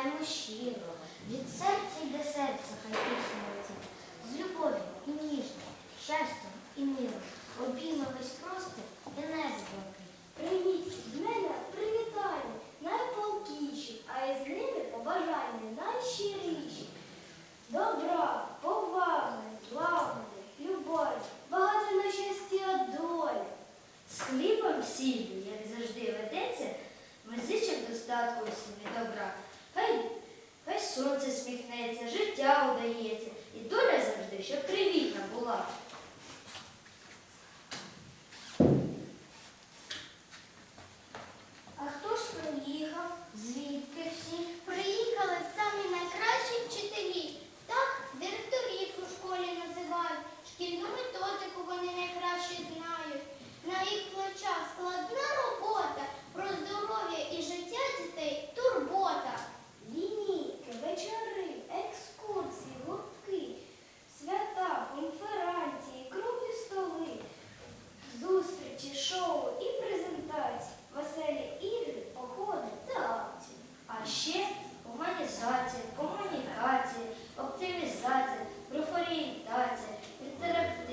співаємо щиро, від серця й до серця хай пісня летить, з любов'ю і ніжно, щастям і миром, обійма весь простір і небо блаки. Привіт, з мене привітання, найполкіші, а із ними побажання найщиріші. Добра, поваги, злагоди, любові, багато на щастя долі. З хлібом сіллю, як завжди ведеться, мазичок достатку сім'ї добра. Сонце сміхнеться, життя удається, і доля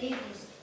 atheist